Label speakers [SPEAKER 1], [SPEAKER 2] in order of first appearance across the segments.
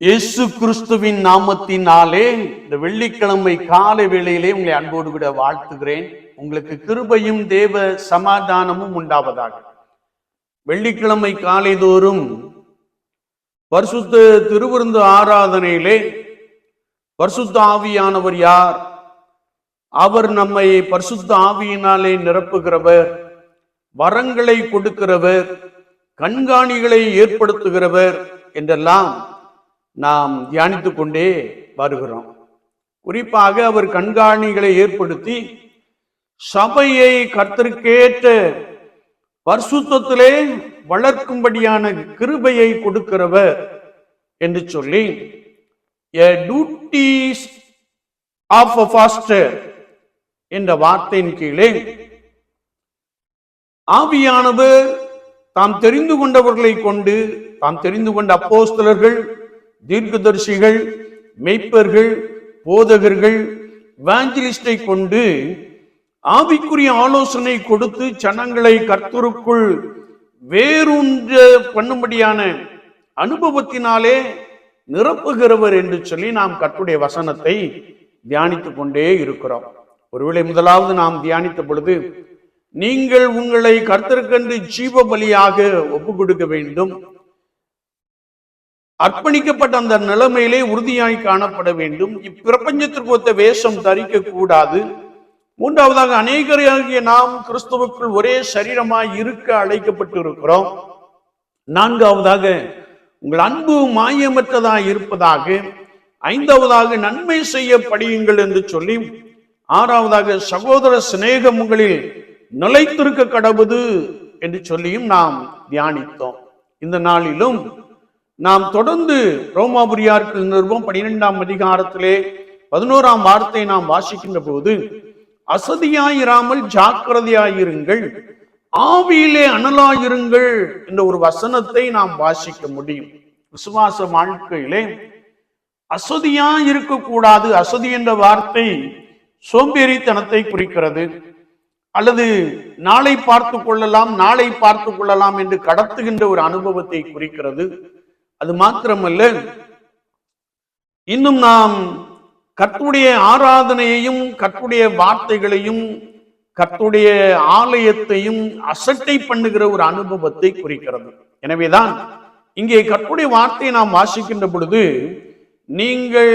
[SPEAKER 1] இயேசு கிறிஸ்துவின் நாமத்தினாலே இந்த வெள்ளிக்கிழமை காலை வேளையிலே உங்களை அன்போடு கூட வாழ்த்துகிறேன். உங்களுக்கு கிருபையும் தேவ சமாதானமும் உண்டாவதாக. வெள்ளிக்கிழமை காலை தோறும் பரிசுத்த திருவிருந்து ஆராதனையிலே பரிசுத்த ஆவியானவர் யார்? அவர் நம்மை பரிசுத்த ஆவியினாலே நிரப்புகிறவர் வரங்களை கொடுக்கிறவர் கண்காணிகளை ஏற்படுத்துகிறவர் என்றெல்லாம் நாம் தியானித்து கொண்டே வருகிறோம். குறிப்பாக அவர் கண்காணிகளை ஏற்படுத்தி சபையை கர்த்தருக்கேற்ற பரிசுத்தத்திலே வளர்க்கும்படியான கிருபையை கொடுக்கிறவர் என்று சொல்லி a duties of a pastor என்ற வார்த்தையின் கீழே ஆவியானவர் தாம் தெரிந்து கொண்டவர்களை கொண்டு தாம் தெரிந்து கொண்ட அப்போஸ்தலர்கள் தீர்க்கதர்சிகள் மெய்ப்பர்கள் போதகர்கள் வாஞ்சலிஸ்டை கொண்டு ஆவிக்குரிய ஆலோசனை கொடுத்து ஜனங்களை கர்த்தருக்குள் வேரூன்ற பண்ணும்படியான அனுபவத்தினாலே நிரப்புகிறவர் என்று சொல்லி நாம் கற்றுடைய வசனத்தை தியானித்து கொண்டே இருக்கிறோம். ஒருவேளை முதலாவது நாம் தியானித்த பொழுது நீங்கள் உங்களை கர்த்தருக்கென்று ஜீவ பலியாக ஒப்பு கொடுக்க வேண்டும். அர்ப்பணிக்கப்பட்ட அந்த நிலைமையிலே உறுதியாய் காணப்பட வேண்டும். இப்பிரபஞ்சத்திற்கு ஒத்த வேஷம் தரிக்க கூடாது மூன்றாவதாக அநேகராகிய நாம் கிறிஸ்துவுக்குள் ஒரே சரீரமாய் இருக்க அழைக்கப்பட்டு இருக்கிறோம் நான்காவதாக உங்கள் அன்பு மாயமற்றதாய் இருப்பதாக ஐந்தாவதாக நன்மை செய்ய படியுங்கள் என்று சொல்லி ஆறாவதாக சகோதர சிநேகம் உங்களில் நிலைத்திருக்க கடவுது என்று சொல்லியும் நாம் தியானித்தோம். இந்த நாளிலும் நாம் தொடர்ந்து ரோமாபுரியாருக்கு நிருபம் பனிரெண்டாம் அதிகாரத்திலே பதினோராம் வார்த்தை நாம் வாசிக்கின்ற போது அசதியாயிராமல் ஜாக்கிரதையாயிருங்கள் ஆவியிலே அனலாயிருங்கள் என்ற ஒரு வசனத்தை நாம் வாசிக்க முடியும். விசுவாச வாழ்க்கையிலே அசதியா இருக்கக்கூடாது அசதி என்ற வார்த்தை சோம்பேறித்தனத்தை குறிக்கிறது. அல்லது நாளை பார்த்து கொள்ளலாம் நாளை பார்த்து கொள்ளலாம் என்று கடத்துகின்ற ஒரு அனுபவத்தை குறிக்கிறது. அது மாத்திரமல்ல. இன்னும் நாம் கத்துடைய ஆராதனையையும் கத்துடைய வார்த்தைகளையும் கத்துடைய ஆலயத்தையும் அசட்டை பண்ணுகிற ஒரு அனுபவத்தை குறிக்கிறது. எனவேதான் இங்கே கத்துடைய வார்த்தையை நாம் வாசிக்கின்ற பொழுது நீங்கள்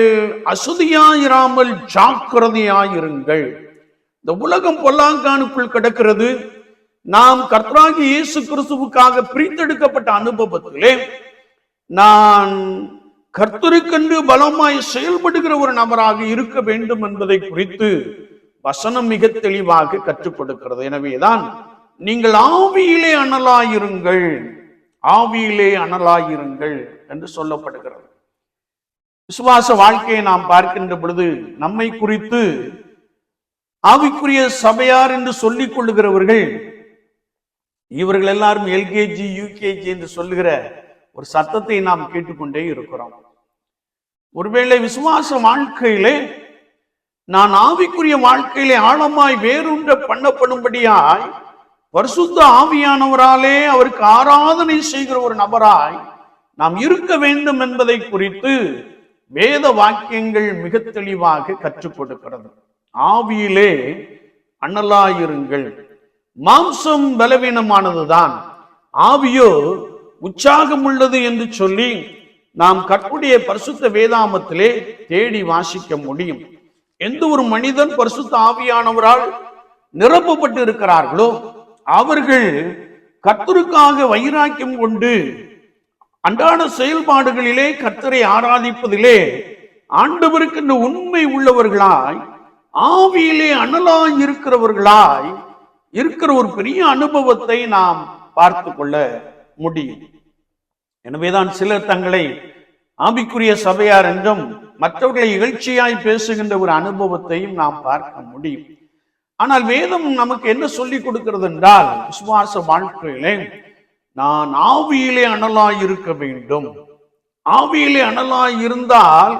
[SPEAKER 1] அசுதியாயிராமல் ஜாக்கிரதையாயிருங்கள். இந்த உலகம் பொல்லாங்கானுக்குள் கிடக்கிறது. நாம் கர்த்தராகி இயேசு கிறிஸ்துவுக்காக பிரித்தெடுக்கப்பட்ட அனுபவத்திலே நான் கர்த்தருக்கென்று பலமாய் செயல்படுகிற ஒரு நபராக இருக்க வேண்டும் என்பதை குறித்து வசனம் மிக தெளிவாக கற்றுக் கொடுக்கிறது எனவேதான் நீங்கள் ஆவியிலே அனலாயிருங்கள் ஆவியிலே அனலாயிருங்கள் என்று சொல்லப்படுகிறது. விசுவாச வாழ்க்கையை நாம் பார்க்கின்ற பொழுது நம்மை குறித்து ஆவிக்குரிய சபையார் என்று சொல்லிக் கொள்ளுகிறவர்கள் இவர்கள் எல்லாரும் எல்கேஜி யூகேஜி என்று சொல்லுகிற ஒரு சத்தத்தை நாம் கேட்டுக்கொண்டே இருக்கிறோம். ஒருவேளை விசுவாச வாழ்க்கையிலே நான் ஆவிக்குரிய வாழ்க்கையிலே ஆழமாய் வேரூன்ற பண்ணப்படும்படியாய் பரிசுத்த ஆவியானவராலே அவருக்கு ஆராதனை செய்கிற ஒரு நபராய் நாம் இருக்க வேண்டும் என்பதை குறித்து வேத வாக்கியங்கள் மிக தெளிவாக கற்றுக் கொடுக்கிறது. ஆவியிலே அண்ணலாயிருங்கள் மாம்சம் பலவீனமானதுதான். ஆவியோ உற்சாகம் உள்ளது என்று சொல்லி நாம் கற்புடைய பரிசுத்த வேதாமத்திலே தேடி வாசிக்க முடியும். எந்த ஒரு மனிதன் பரிசுத்த ஆவியானவரால் நிரப்பப்பட்டு இருக்கிறார்களோ அவர்கள் கர்த்தருக்காக வைராக்கியம் கொண்டு அன்றாட செயல்பாடுகளிலே கர்த்தரை ஆராதிப்பதிலே ஆண்டவருக்கு இந்த உண்மை உள்ளவர்களாய் ஆவியிலே அனலாய் இருக்கிறவர்களாய் இருக்கிற ஒரு பெரிய அனுபவத்தை நாம் பார்த்து கொள்ள முடியும் எனவேதான் சிலர் தங்களை ஆபிக்குரிய சபையார் என்றும் மற்றவர்களை இகழ்ச்சியாய் பேசுகின்ற ஒரு அனுபவத்தையும் நாம் பார்க்க முடியும். ஆனால் வேதம் நமக்கு என்ன சொல்லிக் கொடுக்கிறது என்றால் விசுவாச வாழ்க்கையிலே நான் ஆவியிலே அனலாய் இருக்க வேண்டும். ஆவியிலே அனலாய் இருந்தால்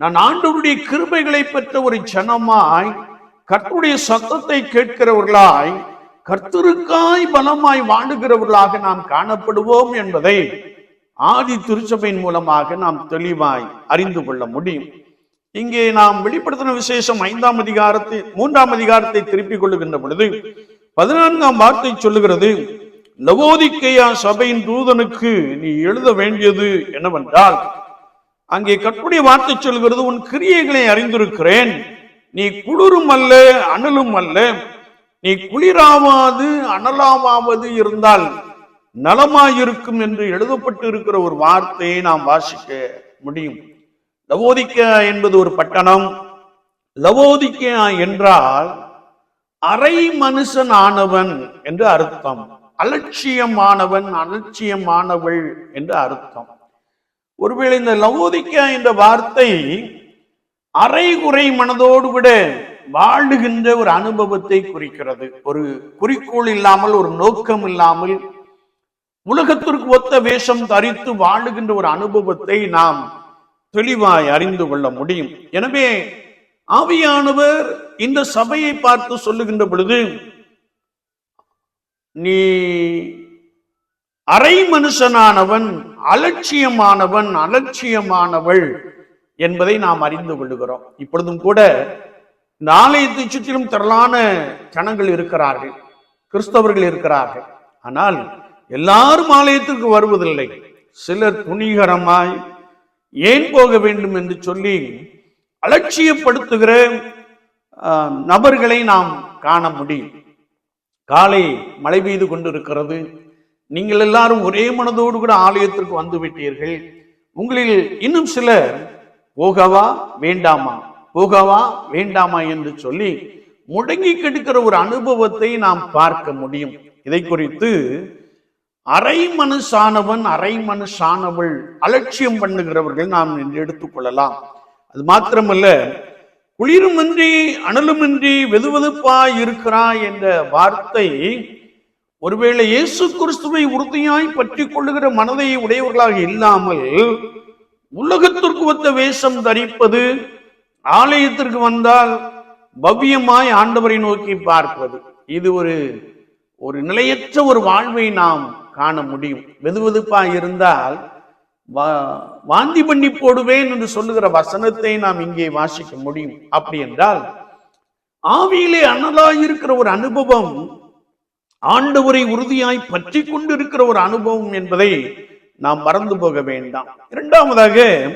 [SPEAKER 1] நான் ஆண்டவருடைய கிருபைகளை பெற்ற ஒரு ஜனமாய் கர்த்தருடைய சத்தத்தை கேட்கிறவர்களாய் கர்த்தருக்காய் பலமாய் வாழுகிறவர்களாக நாம் காணப்படுவோம் என்பதை ஆதி திருச்சபையின் மூலமாக நாம் தெளிவாய் அறிந்து கொள்ள முடியும். இங்கே நாம் வெளிப்படுத்தின விசேஷம் ஐந்தாம் அதிகாரத்தை மூன்றாம் அதிகாரத்தை திருப்பிக் கொள்ளுகின்ற பொழுது பதினான்காம் வார்த்தை சொல்லுகிறது லவோதிக்கையா சபையின் தூதனுக்கு நீ எழுத வேண்டியது என்னவென்றால் அங்கே கற்புடைய வார்த்தை சொல்கிறது உன் கிரியைகளை அறிந்திருக்கிறேன். நீ குளிரும் அல்ல அனலும் அல்ல. நீ குளிராவாது அனலாமாவது இருந்தால் நலமாயிருக்கும் என்று எழுதப்பட்டு இருக்கிற ஒரு வார்த்தையை நாம் வாசிக்க முடியும். லவோதிக்கா என்பது ஒரு பட்டணம். லவோதிக்கா என்றால் அரை மனுஷன் ஆனவன் என்று அர்த்தம். அலட்சியமானவன் அலட்சியமானவள் என்று அர்த்தம். ஒருவேளை இந்த லவோதிக்கா என்ற வார்த்தை அரைகுறை மனதோடு விட. வாழுகின்ற ஒரு அனுபவத்தை குறிக்கிறது. ஒரு குறிக்கோள் இல்லாமல் ஒரு நோக்கம் இல்லாமல் உலகத்திற்கு ஒத்த வேஷம் தரித்து வாழுகின்ற ஒரு அனுபவத்தை நாம் தெளிவாய் அறிந்து கொள்ள முடியும். எனவே ஆவியானவர் இந்த சபையை பார்த்து சொல்லுகின்ற பொழுது நீ அரை மனுஷனானவன் அலட்சியமானவன் அலட்சியமானவள் என்பதை நாம் அறிந்து கொள்ளுகிறோம். இப்பொழுதும் கூட இந்த ஆலயத்தை சுற்றிலும் திரளான ஜனங்கள் இருக்கிறார்கள் கிறிஸ்தவர்கள் இருக்கிறார்கள். ஆனால் எல்லாரும் ஆலயத்திற்கு வருவதில்லை. சிலர் துணிகரமாய் ஏன் போக வேண்டும் என்று சொல்லி அலட்சியப்படுத்துகிற நபர்களை நாம் காண முடியும். காலை மழை பெய்து கொண்டிருக்கிறது. நீங்கள் எல்லாரும் ஒரே மனதோடு கூட ஆலயத்திற்கு வந்து விட்டீர்கள் உங்களில் இன்னும் சிலர் போகவா வேண்டாமா? போகவா வேண்டாமா என்று சொல்லி முடங்கி கெடுக்கிற ஒரு அனுபவத்தை நாம் பார்க்க முடியும். இதை குறித்து அரை மனுஷானவன் அரை மனுஷானவள் அலட்சியம் பண்ணுகிறவர்கள் நாம் என்று எடுத்துக்கொள்ளலாம் அது மாத்திரமல்ல குளிருமின்றி அனலுமின்றி வெதுவெதுப்பாய் இருக்கிறாய் என்ற வார்த்தை ஒருவேளை இயேசு கிறிஸ்துவை உறுதியாய் பற்றி கொள்ளுகிற மனதை உடையவர்களாக இல்லாமல் உலகத்திற்கு ஒத்த வேஷம் தரிப்பது ஆலயத்திற்கு வந்தால் பவ்யமாய் ஆண்டவரை நோக்கி பார்ப்பது. இது ஒரு ஒரு நிலையற்ற ஒரு வாழ்வை நாம் காண முடியும். வெதுவெதுப்பா இருந்தால் வா- வாந்தி பண்ணி போடுவேன் என்று சொல்லுகிற வசனத்தை நாம் இங்கே வாசிக்க முடியும். அப்படி என்றால் ஆவியிலே அனலாயிருக்கிற ஒரு அனுபவம் ஆண்டவரை உறுதியாய் பற்றி கொண்டிருக்கிற ஒரு அனுபவம் என்பதை நாம் மறந்து போக வேண்டாம். இரண்டாவதாக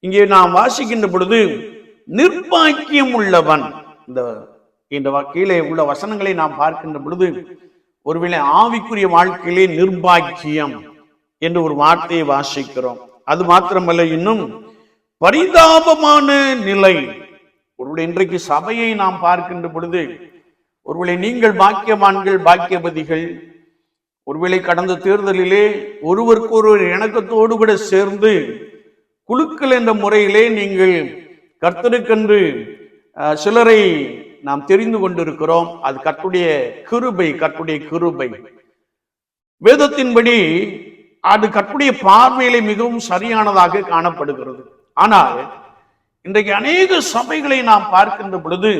[SPEAKER 1] இங்கே நாம் வாசிக்கின்ற பொழுது நிர்பாக்கியம் உள்ளவன் இந்த இந்த வ- கீழே உள்ள வசனங்களை நாம் பார்க்கின்ற பொழுது ஒருவேளை ஆவிக்குரிய வாழ்க்கையிலே நிர்பாக்கியம் என்று ஒரு வார்த்தையை வாசிக்கிறோம். அது மாத்திரமல்ல இன்னும் பரிதாபமான நிலை. ஒருவேளை இன்றைக்கு சபையை நாம் பார்க்கின்ற பொழுது ஒருவேளை நீங்கள் பாக்கியவான்கள் பாக்கியபதிகள் ஒருவேளை கடந்த தேர்தலிலே ஒருவருக்கு ஒருவர் இணக்கத்தோடு கூட சேர்ந்து குழுக்கள் என்ற முறையிலே நீங்கள் கர்த்தருக்கென்று சிலரை நாம் தெரிந்து கொண்டிருக்கிறோம். அது கர்த்துடைய கிருபை கட்டுடைய கிருபை. வேதத்தின்படி அது கட்டுடைய பார்வையிலே மிகவும் சரியானதாக காணப்படுகிறது. ஆனால் இன்றைக்கு அநேக சபைகளை நாம் பார்க்கின்ற பொழுது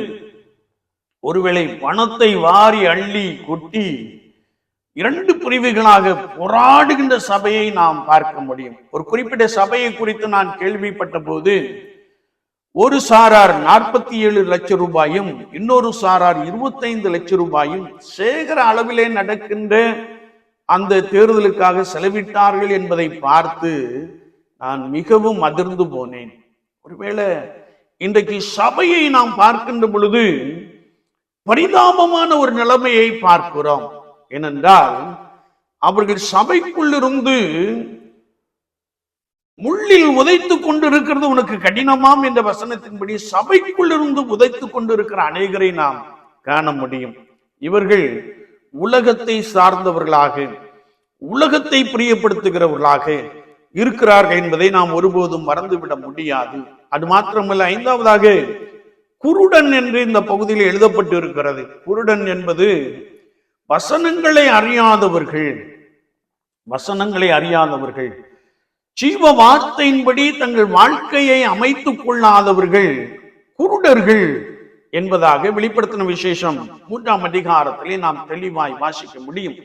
[SPEAKER 1] ஒருவேளை பணத்தை வாரி அள்ளி கொட்டி இரண்டு பிரிவுகளாக போராடுகின்ற சபையை நாம் பார்க்க முடியும். ஒரு குறிப்பிட்ட சபையை குறித்து நான் கேள்விப்பட்ட போது ஒரு சாரார் நாற்பத்தி ஏழு லட்சம் ரூபாயும் இன்னொரு சாரார் இருபத்தைந்து லட்சம் ரூபாயும் சேகர அளவிலே நடக்கின்ற அந்த தேர்தலுக்காக செலவிட்டார்கள் என்பதை பார்த்து நான் மிகவும் அதிர்ந்து போனேன். ஒருவேளை இன்றைக்கு சபையை நாம் பார்க்கின்ற பொழுது பரிதாபமான ஒரு நிலைமையை பார்க்கிறோம். ஏனென்றால் அவர்கள் சபைக்குள்ளிருந்து முள்ளில் உதைத்து கொண்டிருக்கிறது உனக்கு கடினமாம் என்ற வசனத்தின்படி சபைக்குள்ளிருந்து உதைத்து கொண்டிருக்கிற அநேகரை நாம் காண முடியும். இவர்கள் உலகத்தை சார்ந்தவர்களாக உலகத்தை பிரியப்படுத்துகிறவர்களாக இருக்கிறார்கள் என்பதை நாம் ஒருபோதும் மறந்துவிட முடியாது. அது மாத்திரமல்ல ஐந்தாவதாக குருடன் என்று இந்த பகுதியில் எழுதப்பட்டு இருக்கிறது குருடன் என்பது வசனங்களை அறியாதவர்கள் வசனங்களை அறியாதவர்கள். ஜீவ வார்த்தையின்படி தங்கள் வாழ்க்கையை அமைத்துக் கொள்ளாதவர்கள் குருடர்கள் என்பதாக வெளிப்படுத்தின விசேஷம் மூன்றாம் அதிகாரத்திலே நாம் தெளிவாய் வாசிக்க முடியும்.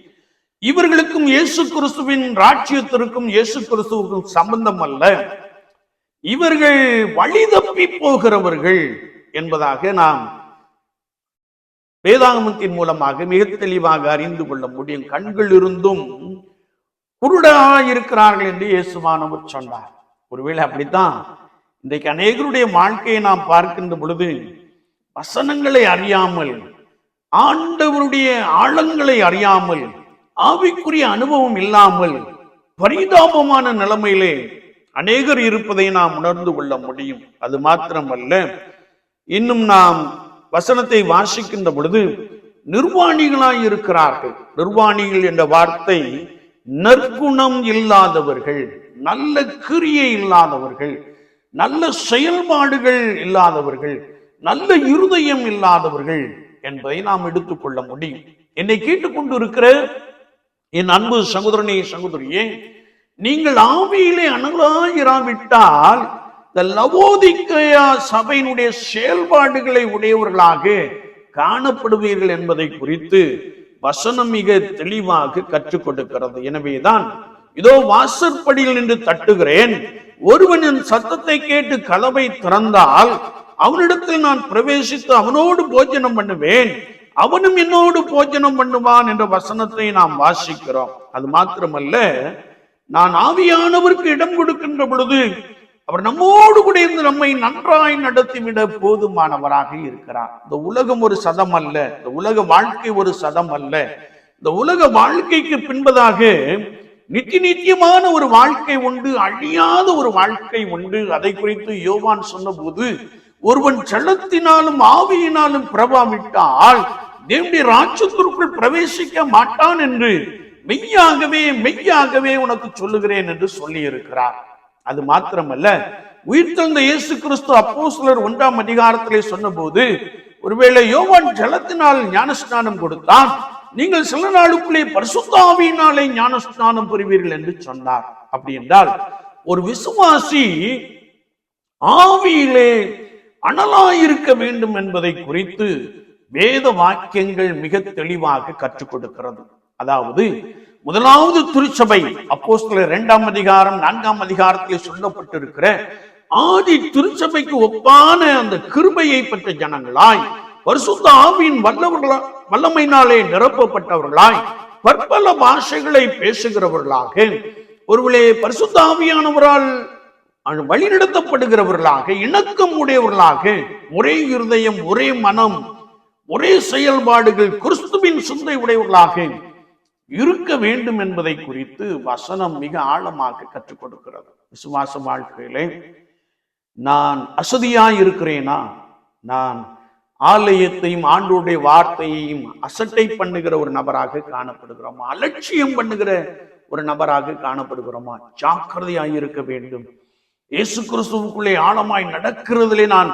[SPEAKER 1] இவர்களுக்கும் இயேசு கிறிஸ்துவின் ராட்சியத்திற்கும் இயேசு கிறிஸ்துவுக்கும் சம்பந்தம் அல்ல. இவர்கள் வழி தப்பி போகிறவர்கள் என்பதாக நாம் வேதாகமத்தின் மூலமாக மிக தெளிவாக அறிந்து கொள்ள முடியும். கண்கள் இருந்தும் குருடாய் இருக்கிறார்கள் என்று இயேசுமானவர் சொன்னார். ஒருவேளை அப்படித்தான் இன்றைக்கு அநேகருடைய வாழ்க்கையை நாம் பார்க்கின்ற பொழுது வசனங்களை அறியாமல் ஆண்டவருடைய ஆழங்களை அறியாமல் ஆவிக்குரிய அனுபவம் இல்லாமல் பரிதாபமான நிலைமையிலே அநேகர் இருப்பதை நாம் உணர்ந்து கொள்ள முடியும். அது மாத்திரமல்ல இன்னும் நாம் வசனத்தை வாசிக்கின்ற பொழுது நிர்வாணிகளாய் இருக்கிறார்கள். நிர்வாணிகள் என்ற வார்த்தை நற்குணம் இல்லாதவர்கள் நல்ல கிரியை இல்லாதவர்கள் நல்ல செயல்பாடுகள் இல்லாதவர்கள் நல்ல இருதயம் இல்லாதவர்கள் என்பதை நாம் எடுத்துக்கொள்ள முடியும். என்னை கேட்டுக்கொண்டு இருக்கிற என் அன்பு சகோதரனே சகோதரியே நீங்கள் ஆவியிலே அனலாயிராவிட்டால் இந்த லவோதிக்கையா சபையினுடைய செயல்பாடுகளை உடையவர்களாக காணப்படுவீர்கள் என்பதை குறித்து வசனம் மிக தெளிவாக கற்றுக் கொடுக்கிறது. எனவேதான் இதோ வாசற்படியில் நின்று தட்டுகிறேன். ஒருவனின் சத்தத்தை கேட்டு கதவை திறந்தால் அவனிடத்தில் நான் பிரவேசித்து அவனோடு போஜனம் பண்ணுவேன். அவனும் என்னோடு போஜனம் பண்ணுவான் என்ற வசனத்தை நாம் வாசிக்கிறோம். அது மாத்திரமல்ல நான் ஆவியானவருக்கு இடம் கொடுக்கின்ற பொழுது அவர் நம்மோடு கூட இருந்து நம்மை நன்றாய் நடத்திவிட போதுமானவராக இருக்கிறார். இந்த உலகம் ஒரு சதம் அல்ல இந்த உலக வாழ்க்கை ஒரு சதம் அல்ல. இந்த உலக வாழ்க்கைக்கு பின்பதாக நித்திய நித்தியமான ஒரு வாழ்க்கை உண்டு அழியாத ஒரு வாழ்க்கை உண்டு. அதை குறித்து யோவான் சொன்னபோது ஒருவன் செல்லத்தினாலும் ஆவியினாலும் பிரபாவிட்டால் தேவனுடைய ராட்சத்திற்குள் பிரவேசிக்க மாட்டான் என்று மெய்யாகவே மெய்யாகவே உனக்கு சொல்லுகிறேன் என்று சொல்லி இருக்கிறார் அது மாத்திரமல்ல உயிர்த்தெழுந்த இயேசு கிறிஸ்து அப்போஸ்தலர் ஒன்றாம் அதிகாரத்திலே சொன்னபோது ஒருவேளை யோவான் ஜலத்தினால் ஞானஸ்நானம் கொடுத்தான் நீங்கள் சில நாளுக்குள்ளே பரிசுத்தாவியினாலே ஞானஸ்நானம் பெறுவீர்கள் என்று சொன்னார். அப்படி என்றால் ஒரு விசுவாசி ஆவியிலே அனலாயிருக்க வேண்டும் என்பதை குறித்து வேத வாக்கியங்கள் மிக தெளிவாக கற்றுக் கொடுக்கிறது. அதாவது முதலாவது திருச்சபை அப்போஸ்தலர் இரண்டாம் அதிகாரம் நான்காம் அதிகாரத்தில் சொல்லப்பட்டிருக்கிற ஆதி திருச்சபைக்கு ஒப்பான அந்த கிருபையை பெற்ற ஜனங்களாய் பரிசுத்த ஆவியின் வல்லவர்களா வல்லமையினாலே நிரப்பப்பட்டவர்களாய் பற்பல பாஷைகளை பேசுகிறவர்களாக ஒருவளே பரிசுத்த ஆவியானவரால் வழிநடத்தப்படுகிறவர்களாக இணக்கம் உடையவர்களாக ஒரே இருதயம் ஒரே மனம் ஒரே செயல்பாடுகள் கிறிஸ்துவின் சிந்தை உடையவர்களாக இருக்க வேண்டும் என்பதை குறித்து வசனம் மிக ஆழமாக கற்றுக் கொடுக்கிறது. விசுவாச வாழ்க்கையிலே நான் அசதியாய் இருக்கிறேனா நான் ஆலயத்தையும் ஆண்டோடைய வார்த்தையையும் அசட்டை பண்ணுகிற ஒரு நபராக காணப்படுகிறோமா? அலட்சியம் பண்ணுகிற ஒரு நபராக காணப்படுகிறோமா? ஜாக்கிரதையாய் இருக்க வேண்டும். இயேசு கிறிஸ்துவுக்குள்ளே ஆழமாய் நடக்கிறதுலே நான்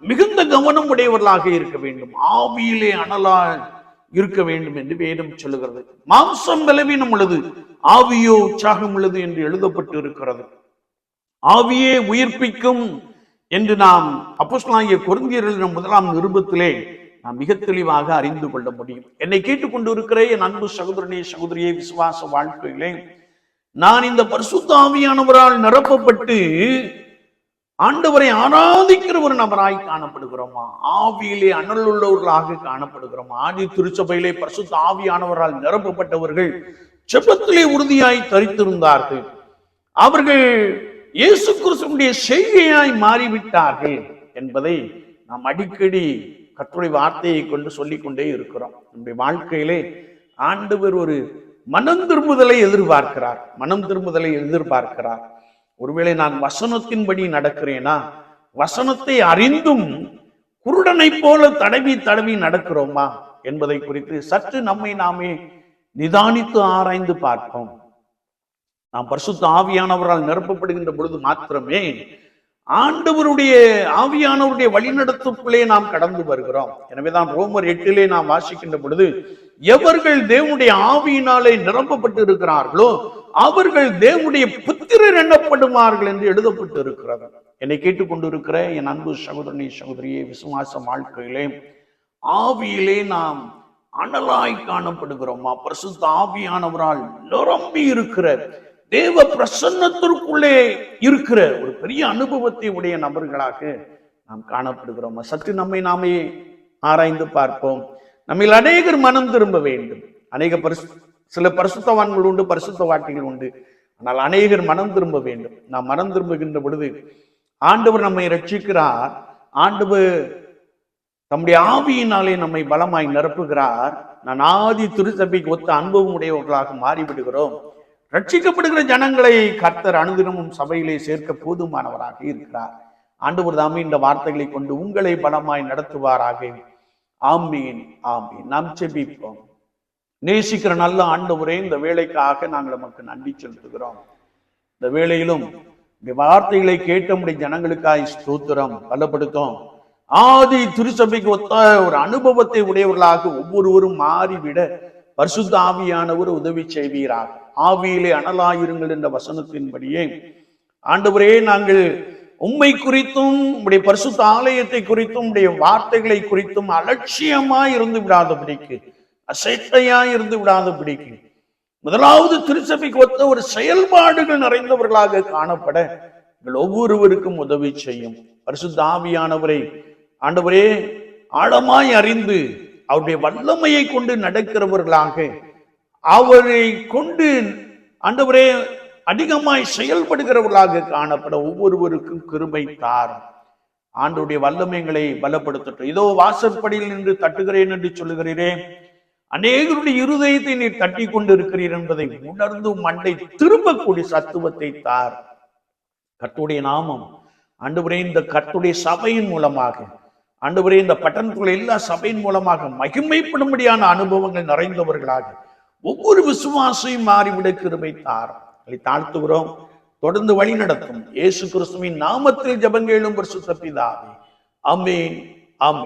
[SPEAKER 1] மிகுந்த கவனம் உடையவர்களாக இருக்க வேண்டும். ஆவியிலே அனலா இருக்க வேண்டும் என்று வேதம் சொல்லுகிறது. மாம்சம் பலவீனம் உள்ளது ஆவியோ உற்சாகம் உள்ளது என்று எழுதப்பட்டு இருக்கிறது ஆவியே உயிர்ப்பிக்கும் என்று நாம் அப்போஸ்லாகிய கொரிந்தியர்கள் முதலாம் நிருபத்திலே நாம் மிக தெளிவாக அறிந்து கொள்ள முடியும். என்னை கேட்டுக்கொண்டு இருக்கிற என் அன்பு சகோதரனே சகோதரியே விசுவாச வாழ்க்கையிலே நான் இந்த பரிசுத்த ஆவியானவரால் நிரப்பப்பட்டு ஆண்டவரை ஆராதிக்கிற ஒரு நபராய் காணப்படுகிறோமா? ஆவியிலே அனல் உள்ளவர்களாக காணப்படுகிறோமா? ஆதி திருச்சபையிலே பரிசுத்த ஆவியானவரால் நிரப்பப்பட்டவர்கள் செப்பத்திலே உறுதியாய் தரித்திருந்தார்கள். அவர்கள் இயேசு கிறிஸ்துடைய செய்கையாய் மாறிவிட்டார்கள் என்பதை நாம் அடிக்கடி கட்டுரை வார்த்தையை கொண்டு சொல்லிக்கொண்டே இருக்கிறோம். நம்முடைய வாழ்க்கையிலே ஆண்டவர் ஒரு மனம் திரும்புதலை எதிர்பார்க்கிறார். மனம் திரும்புதலை எதிர்பார்க்கிறார். ஒருவேளை நான் வசனத்தின்படி நடக்கிறேனா? வசனத்தை அறிந்தும் குருடனை போல தடவி தடவி நடக்கிறோமா? என்பதை குறித்து சற்று நம்மை நாமே நிதானித்து ஆராய்ந்து பார்ப்போம். நாம் பரிசுத்த ஆவியானவரால் நிரப்பப்படுகின்ற பொழுது மாத்திரமே ஆண்டவருடைய ஆவியானவருடைய வழிநடத்துக்குள்ளே நாம் கடந்து வருகிறோம். எனவேதான் ரோமர் எட்டிலே நாம் வாசிக்கின்ற பொழுது எவர்கள் தேவனுடைய ஆவியினாலே நிரம்பப்பட்டு இருக்கிறார்களோ அவர்கள் தேவனுடைய புத்திரர் எண்ணப்படுவார்கள் என்று எழுதப்பட்டு இருக்கிறார்கள் என்னை கேட்டுக்கொண்டிருக்கிற என் அன்பு சகோதரனை சகோதரியே விசுவாச வாழ்க்கையிலே ஆவியிலே நாம் அனலாய் காணப்படுகிறோமா? பரிசுத்த ஆவியானவரால் நிரம்பி இருக்கிற தேவ பிரசன்னத்திற்குள்ளே இருக்கிற ஒரு பெரிய அனுபவத்தை உடைய நபர்களாக நாம் காணப்படுகிறோம். சற்று நம்மை நாமே ஆராய்ந்து பார்ப்போம். நம்மில் அநேகர் மனம் திரும்ப வேண்டும். அநேக பரிசு சில பரிசுத்தவான்கள் உண்டு பரிசுத்த வாட்டிகள் உண்டு. ஆனால் அநேகர் மனம் திரும்ப வேண்டும். நாம் மனம் திரும்புகின்ற பொழுது ஆண்டவர் நம்மை ரட்சிக்கிறார் ஆண்டவர் தம்முடைய ஆவியினாலே நம்மை பலமாய் நிரப்புகிறார். நான் ஆதி திருச்சபைக்கு ஒத்த அனுபவம் உடையவர்களாக மாறிவிடுகிறோம். ரட்சிக்கப்படுகிற ஜனங்களை கர்த்தர் அனுதினமும் சபையிலே சேர்க்க போதுமானவராக இருக்கிறார். ஆண்டவர் தாமே இந்த வார்த்தைகளை கொண்டு உங்களை பலமாய் நடத்துவாராக. ஆமீன் ஆமீன். நாம் செபிப்போம் நேசிக்கிற நல்ல ஆண்டவரே இந்த வேலைக்காக நாங்கள் நமக்கு நன்றி செலுத்துகிறோம். இந்த வேலையிலும் இந்த வார்த்தைகளை கேட்ட முடிய ஜனங்களுக்காய் ஸ்தோத்திரம் பலப்படுத்தும். ஆதி திருச்சபைக்கு ஒத்த ஒரு அனுபவத்தை உடையவர்களாக ஒவ்வொருவரும் மாறிவிட பரிசுத்த ஆவியானவர் உதவி செய்வீராக. ஆவியிலே அனலாயிருங்கள் என்ற வசனத்தின்படியே. ஆண்டவரே நாங்கள் உண்மை குறித்தும் உடைய பரிசுத்த ஆலயத்தை குறித்தும் உடைய வார்த்தைகளை குறித்தும் அலட்சியமாய் இருந்து விடாதபடிக்கு அசைத்தையாய் இருந்து விடாதபடிக்கு முதலாவது திருச்சபைக்கு ஒத்த ஒரு செயல்பாடுகள் நிறைந்தவர்களாக காணப்பட எங்கள் ஒவ்வொருவருக்கும் உதவி செய்யும். பரிசுத்த ஆவியானவரை ஆண்டவரே ஆழமாய் அறிந்து அவருடைய வல்லமையை கொண்டு நடக்கிறவர்களாக அவரை கொண்டு அண்டவரே அதிகமாய் செயல்படுகிறவர்களாக காணப்பட ஒவ்வொருவருக்கும் கிருமை தாரும். ஆண்டுடைய வல்லமைகளை பலப்படுத்தட்டும். இதோ வாசற்படியில் நின்று தட்டுகிறேன் என்று சொல்லுகிறீரே. அநேகருடைய இருதயத்தை நீர் தட்டி கொண்டு இருக்கிறீர் என்பதை உணர்ந்து மண்டை திரும்பக்கூடிய சத்துவத்தை தார். கட்டுடைய நாமம் ஆண்டவரே இந்த கட்டுடைய சபையின் மூலமாக ஆண்டவரே இந்த பட்டணத்துள்ள எல்லா சபையின் மூலமாக மகிமைப்படும்படியான அனுபவங்கள் நிறைந்தவர்களாக ஒவ்வொரு விசுவாசையும் மாறிவிட கிருபை தார் அதை தாழ்த்துகிறோம். தொடர்ந்து வழி நடத்தும். இயேசு கிறிஸ்துவின் நாமத்தில் ஜபங்கேளும் பரிசுத்த பிதாவே. அமேன் அமேன்